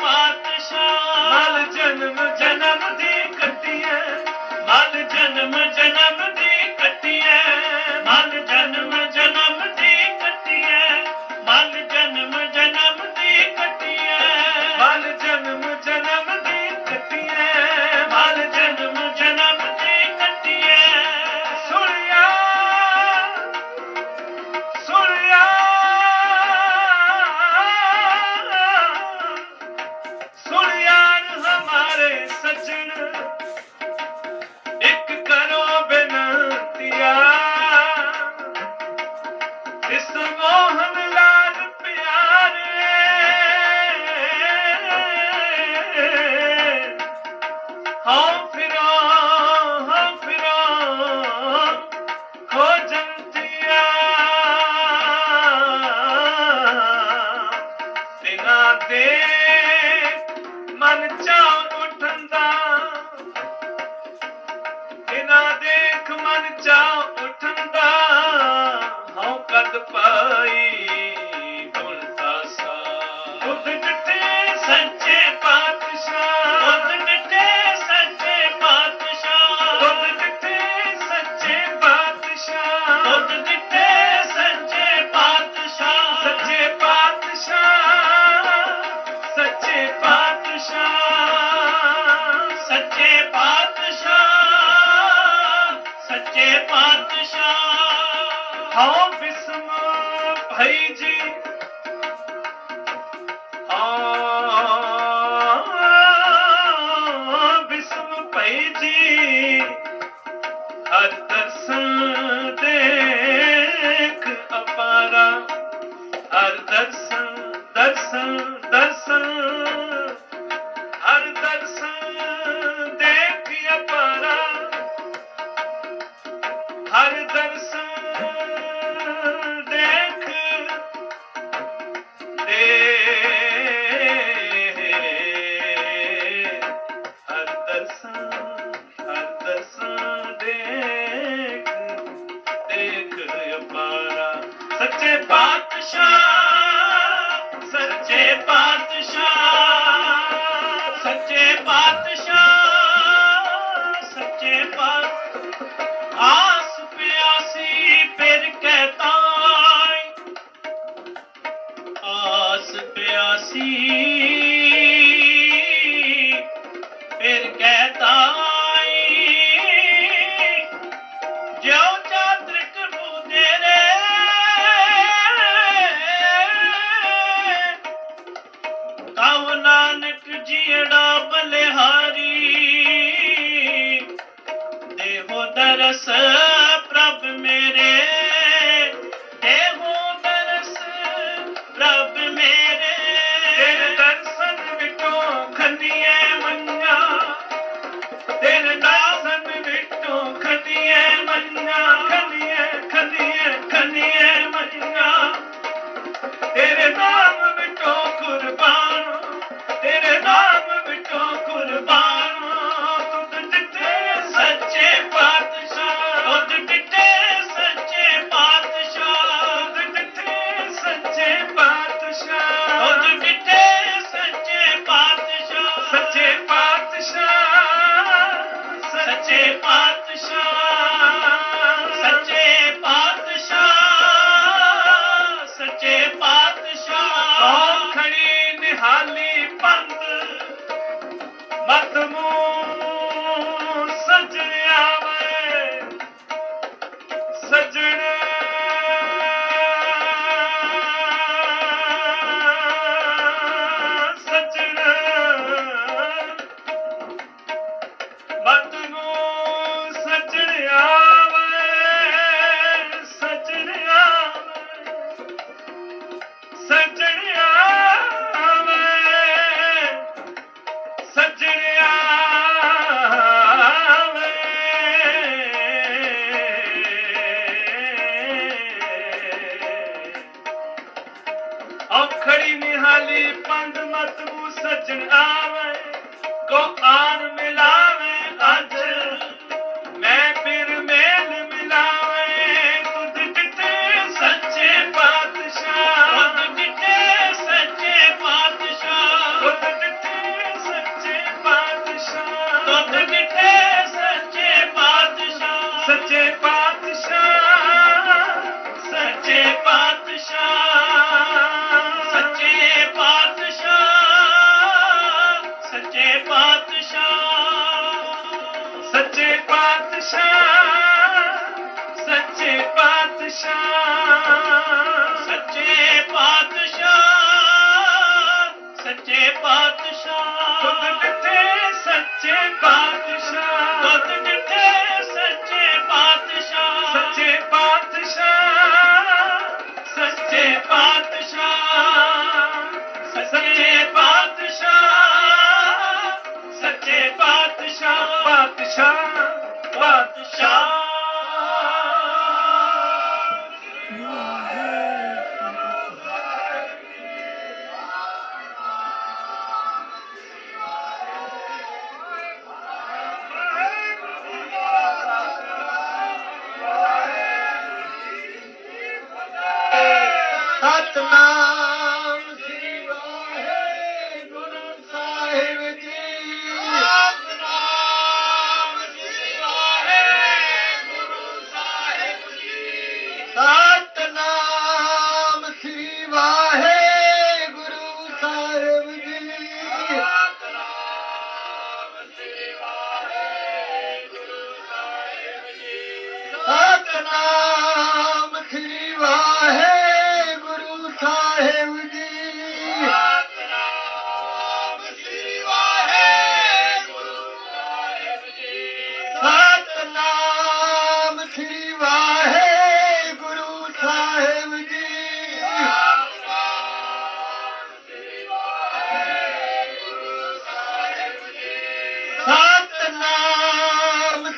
ਪਾਤਸ਼ਾਹ ਜਨਮ ਜਨਮ ਦੀ ਹੈ ਮਲ ਜਨਮ ਜਨਮ ਜਗ ਪਾਈ ਗੁਣ ਦਾਸਾ ਬੁੱਧ ਡਟੇ ਸੱਚੇ ਪਾਤਸ਼ਾਹ। ਬੁੱਧ ਡਟੇ ਸੱਚੇ ਪਾਤਸ਼ਾਹ। ਬੁੱਧ ਡਟੇ ਸੱਚੇ ਪਾਤਸ਼ਾਹ। ਬੁੱਧ ਡਟੇ ਸੱਚੇ ਪਾਤਸ਼ਾਹ। ਸੱਚੇ ਪਾਤਸ਼ਾਹ। ਸੱਚੇ ਪਾਤਸ਼ਾਹ। ਸੱਚੇ ਪਾਤਸ਼ਾਹ। ਸੱਚੇ ਪਾਤਸ਼ਾਹ। ਹਉ هيجي प्यासी Amen. ਕਾਲੀ ਪੰਡ ਮਤਬੂ ਸਜਣ ਆਵੇ ਕੋ ਆਨ ਮਿਲਾ ਸੱਚੇ ਪਾਤਸ਼ਾਹ। ਤੁਧ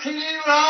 team.